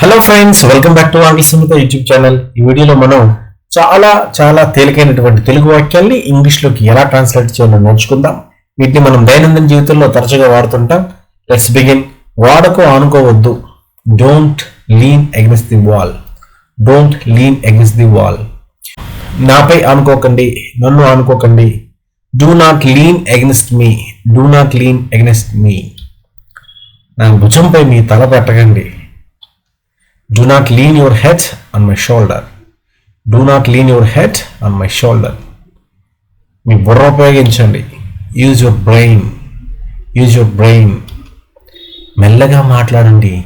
Hello friends welcome back to ఆంగ్ల Sumitha YouTube channel ఈ వీడియోలో మనం చాలా చాలా తేలికైనటువంటి తెలుగు వాక్యాల్ని ఇంగ్లీష్లోకి ఎలా ట్రాన్స్లేట్ చేయాలో నేర్చుకుందాం. వీటిని మనం దైనందిన జీవితంలో తరచుగా వాడుతుంటాం. లెట్స్ బిగిన్ వాడకు ఆనుకోవద్దు. Don't lean against the wall don't lean against the wall నాపై ఆనుకోకండి నన్ను ఆనుకోకండి. Do not lean against me do not lean against me నా భుజంపై మీ తల పెట్టకండి. Do not lean your head on my shoulder. Do not lean your head on my shoulder. మీ బుర్ర ఉపయోగించండి. Use your brain use your brain మెల్లగా మాట్లాడండి.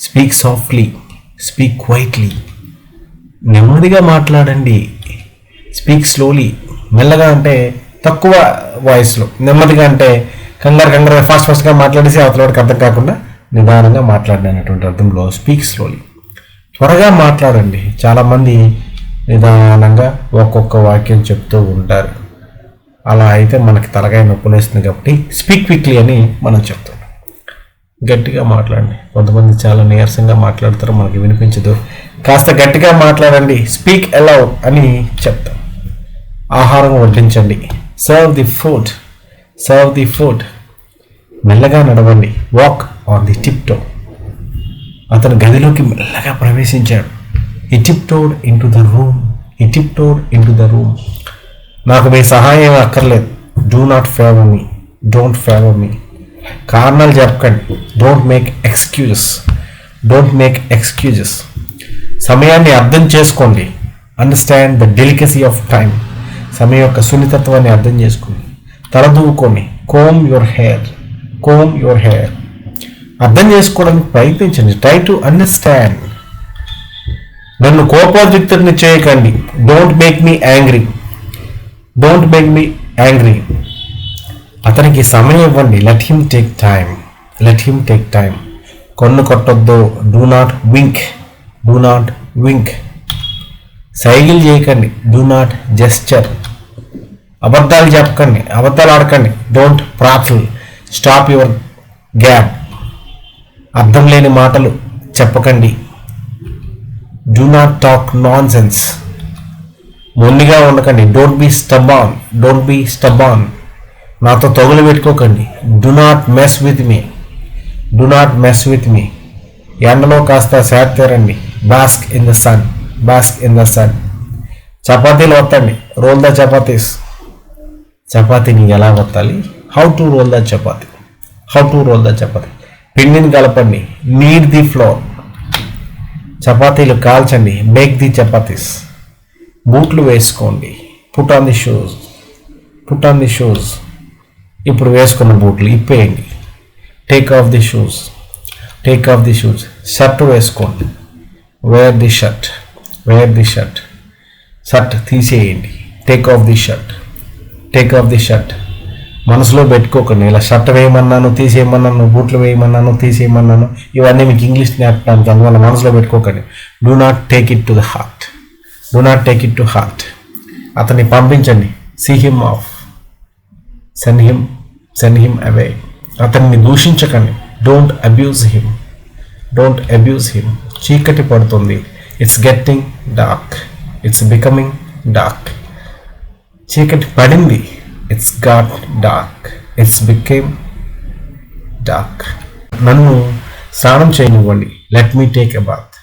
స్పీక్ సాఫ్ట్లీ స్పీక్ క్వైట్లీ నెమ్మదిగా మాట్లాడండి. స్పీక్ స్లోలీ మెల్లగా అంటే తక్కువ వాయిస్లో నెమ్మదిగా అంటే కంగారు కంగారు ఫాస్ట్ ఫాస్ట్గా మాట్లాడేసి అవతలవాడికి అర్థం కాకుండా నిదానంగా మాట్లాడినటువంటి అర్థంలో స్పీక్ స్లోలీ త్వరగా మాట్లాడండి. చాలామంది నిదానంగా ఒక్కొక్క వాక్యం చెప్తూ ఉంటారు. అలా అయితే మనకి తలకాయ నొప్పులేస్తుంది కాబట్టి స్పీక్ క్విక్లీ అని మనం చెప్తాం. గట్టిగా మాట్లాడండి. కొంతమంది చాలా నీరసంగా మాట్లాడతారు మనకి వినిపించదు. కాస్త గట్టిగా మాట్లాడండి. స్పీక్ అలౌ అని చెప్తాం. ఆహారం వడ్డించండి. Serve the food serve the food మెల్లగా నడవండి. వాక్ ఆన్ ది టిప్టో అతను గదిలోకి మెల్లగా ప్రవేశించాడు. He tiptoed into the room he tiptoed into the room నాకు మీ సహాయం అక్కర్లేదు. Do not favour me don't favour me కారణాలు చెప్పకండి. Don't make excuses don't make excuses సమయాన్ని అర్థం చేసుకోండి. Understand the delicacy of time సమయం యొక్క సున్నితత్వాన్ని అర్థం చేసుకోండి. తలదూవుకొని comb your hair comb your hair అర్థం చేసుకోవడానికి ప్రయత్నించండి. ట్రై టు అండర్స్టాండ్ నన్ను కోపోద్రిక్తుడిని చేయకండి. Don't make me angry don't make me angry అతనికి సమయం ఇవ్వండి. Let him take time let him take time కొన్ను కొట్టొద్దు. Do not wink do not wink cycle చేయకండి. డూ నాట్ జెస్చర్ అబద్ధాలు చెప్పకండి. అబద్ధాలు ఆడకండి. Don't profile stop your gap అర్థం లేని మాటలు చెప్పకండి. Do not talk nonsense మొండిగా ఉండకండి. Don't be stubborn don't be stubborn నాతో తొగలు పెట్టుకోకండి. Do not mess with me do not mess with me ఎండలో కాస్త సేత్తరండి bask in the sun bask in the sun చపాతీలు వత్తండి. రోల్ ద చపాతీస్ చపాతీని ఎలా వత్తాలి? How to roll the chapati how to roll the chapati పిండిని కలపండి. నీడ్ ది ఫ్లోర్ చపాతీలు కాల్చండి. Make the chapatis బూట్లు వేసుకోండి. Put on the shoes put on the shoes ఇప్పుడు వేసుకున్న బూట్లు ఇప్పేయండి. Take off the shoes take off the shoes shirt వేసుకోండి. Wear the shirt wear the shirt shirt తీసేయండి. Take off the shirt take off the shirt మనసులో పెట్టుకోకండి ఇలా shirt వేయమన్నాను తీసేయమన్నాను బూట్లు వేయమన్నాను తీసేయమన్నాను ఇవన్నీ మీకు ఇంగ్లీష్ నేర్పడానికి అందువల్ల మనసులో పెట్టుకోకండి. Do not take it to the heart do not take it to heart అతన్ని పంపించండి. See him off send him send him away అతన్ని దూషించకండి. Don't abuse him don't abuse him చీకటి పడుతుంది. It's getting dark it's becoming dark చీకటి పడింది. It's got dark it's became dark నన్ను స్నానం చేయనివ్వండి. Let me take a bath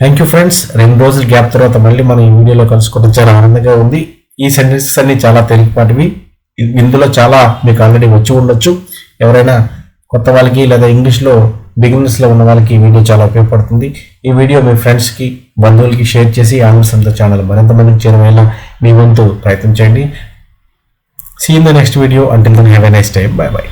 thank you friends రెండు రోజుల గ్యాప్ తర్వాత మళ్ళీ మనం ఈ వీడియోలో కలుసుకోవడం చాలా ఆనందంగా ఉంది. ఈ సెంటెన్సెస్ అన్ని చాలా తేలికపాటివి. ఇందులో చాలా మీకు ఆల్రెడీ వచ్చి ఉండొచ్చు. ఎవరైనా కొత్త వాళ్ళకి లేదా ఇంగ్లీష్లో బిగినర్స్లో ఉన్న వాళ్ళకి ఈ వీడియో చాలా ఉపయోగపడుతుంది. ఈ వీడియో మీ ఫ్రెండ్స్కి బంధువులకి షేర్ చేసి ఆంగ్ల సంత ఛానల్ మరింత మందికి చేరవేలా మీ వంతు ప్రయత్నం చేయండి. See in the next video until then have a nice time bye bye